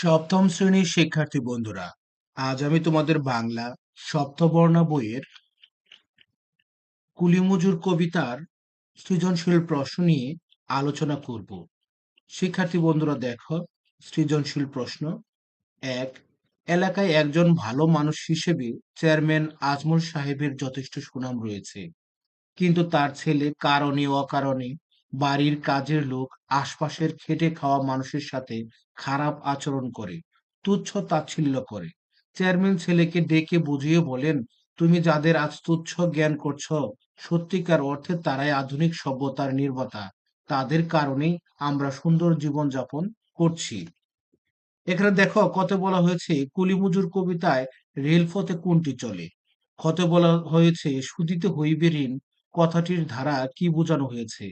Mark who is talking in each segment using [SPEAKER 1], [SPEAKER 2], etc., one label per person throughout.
[SPEAKER 1] সপ্তম শ্রেণির শিক্ষার্থী বন্ধুরা, আজ আমি তোমাদের বাংলা সপ্তবর্ণা বইয়ের কুলিমুজুর কবিতার সৃজনশীল প্রশ্ন নিয়ে আলোচনা করব। শিক্ষার্থী বন্ধুরা, দেখো, সৃজনশীল প্রশ্ন। এক, এলাকায় একজন ভালো মানুষ হিসেবে চেয়ারম্যান আজমল সাহেবের যথেষ্ট সুনাম রয়েছে। কিন্তু তার ছেলে কারণে অকারণে বাড়ির কাজের লোক আশপাশের খেটে খাওয়া মানুষের সাথে খারাপ আচরণ করে, তুচ্ছ তাচ্ছিল্য করে। চেয়ারম্যান ছেলেকে ডেকে বুঝিয়ে বলেন, তুমি যাদের আজ তুচ্ছ জ্ঞান করছ, সত্যিকার অর্থে তারাই আধুনিক সভ্যতার নির্মাতা। তাদের কারণেই আমরা সুন্দর জীবন যাপন করছি। এখানে দেখো কত বলা হয়েছে, কুলিমুজুর কবিতায় রেলপথে কোনটি চলে? কত বলা হয়েছে সুদিতে হইবে ঋণ, কথাটির ধারা কি বোঝানো হয়েছে?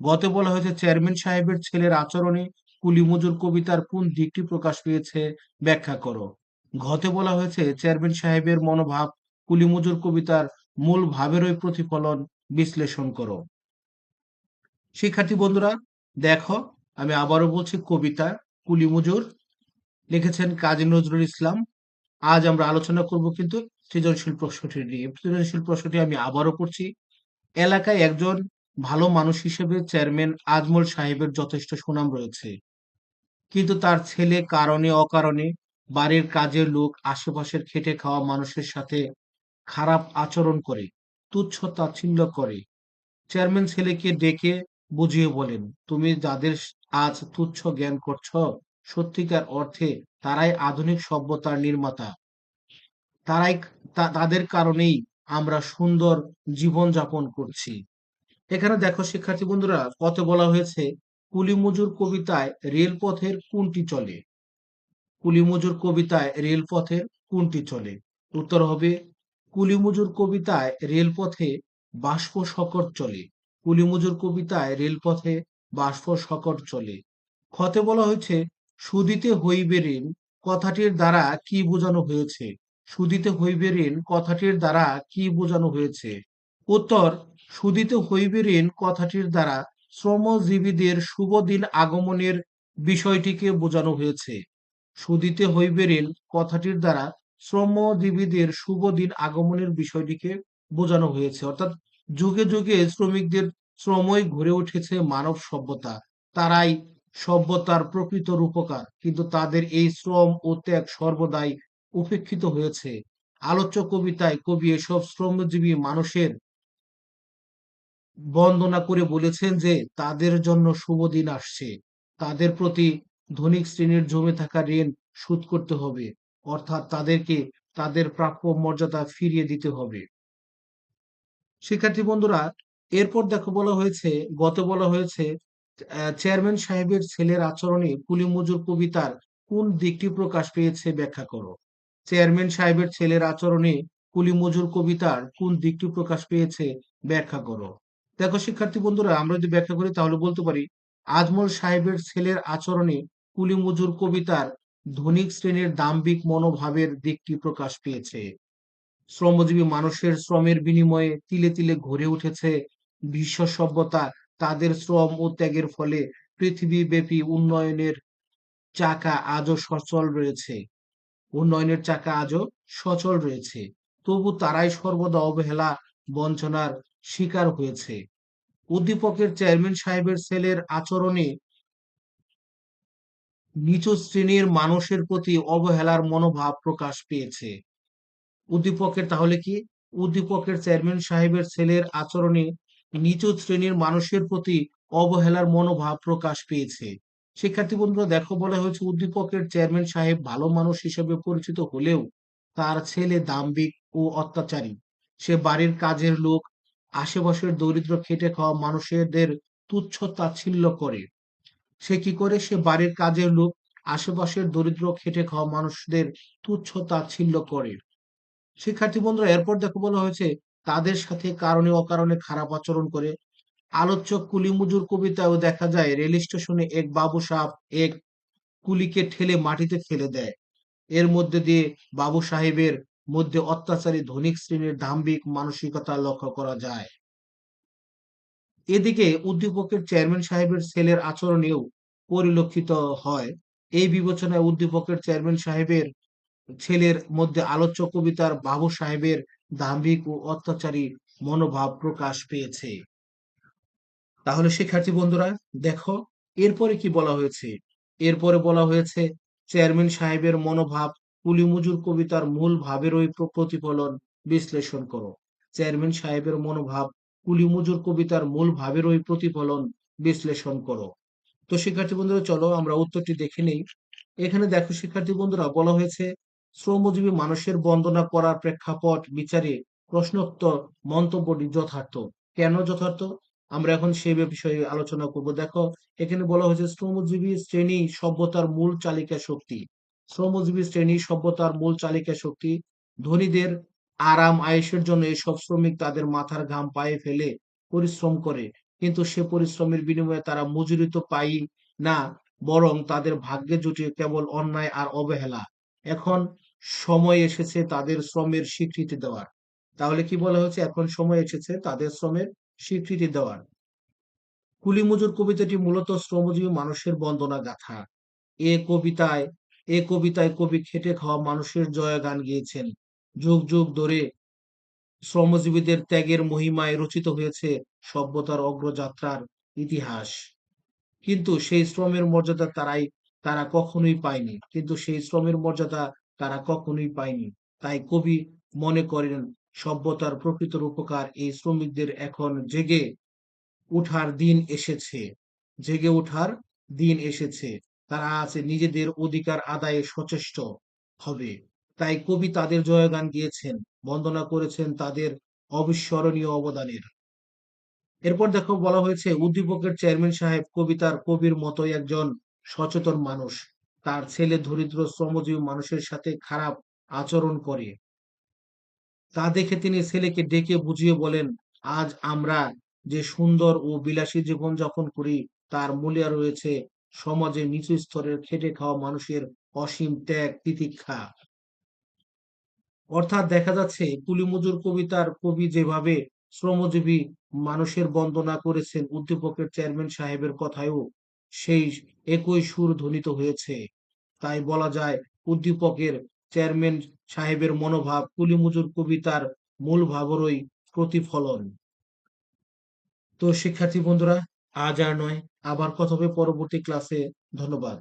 [SPEAKER 1] গতে বলা হয়েছে চেয়ারম্যান সাহেবের ছেলের আচরণে কুলিমজুর কবিতার কোন দিকটি প্রকাশ পেয়েছে, ব্যাখ্যা করো। ঘতে বলা হয়েছে চেয়ারম্যান সাহেবের মনোভাব, কুলিমজুর কবিতার মূল ভাবেরই প্রতিফলন বিশ্লেষণ করো। শিক্ষার্থী বন্ধুরা, দেখো, আমি আবারও বলছি কবিতা, কুলিমজুর, লিখেছেন কাজী নজরুল ইসলাম। আজ আমরা আলোচনা করব কিন্তু সৃজনশীল প্রশ্নটি নিয়ে। সৃজনশীল প্রশ্নটি আমি আবারও পড়ছি এলাকায় একজন ভালো মানুষ হিসেবে চেয়ারম্যান আজমল সাহেবের যথেষ্ট সুনাম রয়েছে। কিন্তু তার ছেলে কারণে অকারণে বাড়ির কাজের লোক আশেপাশের খেটে খাওয়া মানুষের সাথে খারাপ আচরণ করে, তুচ্ছ তাচ্ছিল্য করে। চেয়ারম্যান ছেলেকে ডেকে বুঝিয়ে বলেন, তুমি যাদের আজ তুচ্ছ জ্ঞান করছ, সত্যিকার অর্থে তারাই আধুনিক সভ্যতার নির্মাতা। তারাই তাদের কারণেই আমরা সুন্দর জীবন যাপন করছি। এখানে দেখো, শিক্ষার্থী বন্ধুরা কত বলা হয়েছে, কুলিমজুর কবিতায় রেলপথের কোনটি চলে? কুলিমজুর কবিতায় রেলপথের কোনটি চলে? উত্তর হবে, কুলিমজুর কবিতায় রেলপথে বাষ্প শকট চলে। কুলিমজুর কবিতায় রেলপথে বাষ্প শকট চলে। ক্ষতে বলা হয়েছে, সুদিতে হইবে ঋণ কথাটির দ্বারা কি বোঝানো হয়েছে? সুদিতে হইবে ঋণ কথাটির দ্বারা কি বোঝানো হয়েছে? উত্তর সুদিতে হইবে ঋণ কথাটির দ্বারা শ্রমজীবীদের শুভ দিন আগমনের বিষয়টিকে বোঝানো হয়েছে। সুদিতে হইবে ঋণ কথাটির দ্বারা শ্রমজীবীদের শুভ দিন আগমনের বিষয়টিকে বোঝানো হয়েছে। অর্থাৎ যুগে যুগে শ্রমিকদের শ্রমই ঘুরে উঠেছে মানব সভ্যতা। তারাই সভ্যতার প্রকৃত রূপকার, কিন্তু তাদের এই শ্রম ও ত্যাগ সর্বদাই উপেক্ষিত হয়েছে। আলোচ্য কবিতায় কবি এসব শ্রমজীবী মানুষের বন্দনা করে বলেছেন যে, তাদের জন্য শুভ দিন আসছে। তাদের প্রতি ধনিক শ্রেণির জমে থাকা ঋণ শোধ করতে হবে। অর্থাৎ তাদেরকে তাদের প্রাপ্য মর্যাদা ফিরিয়ে দিতে হবে। শিক্ষার্থী বন্ধুরা, এরপর দেখো বলা হয়েছে, গত বলা হয়েছে চেয়ারম্যান সাহেবের ছেলের আচরণে কুলি মজুর কবিতার কোন দিকটি প্রকাশ পেয়েছে ব্যাখ্যা করো। চেয়ারম্যান সাহেবের ছেলের আচরণে কুলি মজুর কবিতার কোন দিকটি প্রকাশ পেয়েছে ব্যাখ্যা করো। দেখো শিক্ষার্থী বন্ধুরা, আমরা যদি ব্যাখ্যা করি তাহলে বলতে পারি, আজমল সাহেবের ছেলের আচরণে কুলি মজুর কবিতার ধনিক শ্রেণির দাম্ভিক মনোভাবের দিকটি প্রকাশ পেয়েছে। শ্রমজীবী মানুষের শ্রমের বিনিময়ে তিলে তিলে গড়ে উঠেছে বিশ্ব সভ্যতা তাদের শ্রম ও ত্যাগের ফলে পৃথিবীব্যাপী উন্নয়নের চাকা আজও সচল রয়েছে। উন্নয়নের চাকা আজও সচল রয়েছে। তবু তারাই সর্বদা অবহেলা, বঞ্চনার শিকার হয়েছে। উদ্দীপকের চেয়ারম্যান সাহেবের ছেলের আচরণে নিচু শ্রেণির মানুষের প্রতি অবহেলার মনোভাব প্রকাশ পেয়েছে। উদ্দীপকের তাহলে কি? উদ্দীপকের চেয়ারম্যান সাহেবের ছেলের আচরণে নিচু শ্রেণির মানুষের প্রতি অবহেলার মনোভাব প্রকাশ পেয়েছে। শিক্ষার্থী বন্ধুরা, দেখো বলা হয়েছে উদ্দীপকের চেয়ারম্যান সাহেব ভালো মানুষ হিসেবে পরিচিত হলেও তার ছেলে দাম্ভিক ও অত্যাচারী। সে বাড়ির কাজের লোক আশেপাশের দরিদ্র খেটে খাওয়া মানুষদের তুচ্ছ তাচ্ছিল্য করে। সে কি করে? সে বাড়ির কাজের লোক, আশেপাশের দরিদ্র খেটে খাওয়া মানুষদের তুচ্ছ তাচ্ছিল্য করে। শিক্ষার্থী বন্ধুরা, এরপর দেখো বলা হয়েছে, তাদের সাথে কারণে অকারণে খারাপ আচরণ করে। আলোচ্য কুলিমুজুর কবিতায়ও দেখা যায়, রেল স্টেশনে এক বাবু সাহেব এক কুলিকে ঠেলে মাটিতে ফেলে দেয়। এর মধ্যে দিয়ে বাবু সাহেবের মধ্যে অত্যাচারী ধনিক শ্রেণির দাম্ভিক মানসিকতা লক্ষ্য করা যায়। এদিকে উদ্দীপকের চেয়ারম্যান সাহেবের ছেলের আচরণেও পরিলক্ষিত হয়। এই বিবেচনায় উদ্দীপকের চেয়ারম্যান সাহেবের ছেলের মধ্যে আলোচ্য কবিতার বাবু সাহেবের দাম্ভিক ও অত্যাচারী মনোভাব প্রকাশ পেয়েছে। তাহলে শিক্ষার্থী বন্ধুরা, দেখো, এরপরে কি বলা হয়েছে? এরপরে বলা হয়েছে, চেয়ারম্যান সাহেবের মনোভাব কুলি মজুর কবিতার মূল ভাবেরই প্র- প্রতিফলন বিশ্লেষণ করো। চেয়ারম্যান সাহেবের মনোভাব কুলি মজুর কবিতার মূল ভাবেরই প্রতিফলন বিশ্লেষণ করো। তো শিক্ষার্থী বন্ধুরা, চলো আমরা উত্তরটি দেখে নেই। এখানে দেখো শিক্ষার্থী বন্ধুরা, বলা হয়েছে, শ্রমজীবী মানুষের বন্দনা করার প্রেক্ষাপট বিচারে প্রশ্নোত্তর মন্তব্যটি যথার্থ। কেন যথার্থ? আমরা এখন সেই বিষয়ে আলোচনা করব। দেখো, এখানে বলা হয়েছে, শ্রমজীবী শ্রেণি সভ্যতার মূল চালিকা শক্তি। শ্রমজীবী শ্রেণি সভ্যতার মূল চালিকা শক্তি ধনীদের আরাম আয়েশের জন্য এসব শ্রমিক তাদের মাথার ঘাম পায়ে ফেলে পরিশ্রম করে। কিন্তু সে পরিশ্রমের বিনিময়ে তারা মজুরি তো পাই না, বরং তাদের ভাগ্যে জুটে কেবল অন্যায় আর অবহেলা। এখন সময় এসেছে তাদের শ্রমের স্বীকৃতি দেওয়ার। তাহলে কি বলা হচ্ছে এখন সময় এসেছে তাদের শ্রমের স্বীকৃতি দেওয়ার। কুলি মজুর কবিতাটি মূলত শ্রমজীবী মানুষের বন্দনা গাথা এ কবিতায় এ কবিতায় কবি খেটে খাওয়া মানুষের জয় গান গেয়েছেন। যুগ যুগ ধরে শ্রমজীবীদের ত্যাগের মহিমায় রচিত হয়েছে সভ্যতার অগ্রযাত্রার ইতিহাস। কিন্তু সেই শ্রমের মর্যাদা তারাই, তারা কখনোই পায়নি। কিন্তু সেই শ্রমের মর্যাদা তারা কখনোই পায়নি। তাই কবি মনে করেন, সভ্যতার প্রকৃত উপকার এই শ্রমিকদের এখন জেগে উঠার দিন এসেছে। জেগে ওঠার দিন এসেছে। তারা আছে নিজেদের অধিকার আদায়ে সচেষ্ট হবে। তাই কবি তাদের জয়গান গিয়েছেন বন্দনা করেছেন তাদের অবিস্মরণীয় অবদানের। এরপর দেখো বলা হয়েছে, উদ্দীপকের চেয়ারম্যান সাহেব কবিতার কবির মতোই একজন সচেতন মানুষ। তার ছেলে দরিদ্র, শ্রমজীবী মানুষের সাথে খারাপ আচরণ করে। তা দেখে তিনি ছেলেকে ডেকে বুঝিয়ে বলেন, আজ আমরা যে সুন্দর ও বিলাসী জীবন যাপন করি, তার মূলে রয়েছে সমাজে নিচু স্তরের খেটে খাওয়া মানুষের অসীম ত্যাগ, তিতিক্ষা। অর্থাৎ দেখা যাচ্ছে কুলিমজুর কবিতার কবি যেভাবে শ্রমজীবী মানুষের বন্দনা করেছেন, উদ্দীপকের চেয়ারম্যান সাহেবের কথায়ও সেই একই সুর ধ্বনিত হয়েছে। তাই বলা যায়, উদ্দীপকের চেয়ারম্যান সাহেবের মনোভাব কুলিমজুর কবিতার মূল ভাবরই প্রতিফলন। তো শিক্ষার্থী বন্ধুরা আজ আর নয় আবার কথা হবে পরবর্তী ক্লাসে ধন্যবাদ।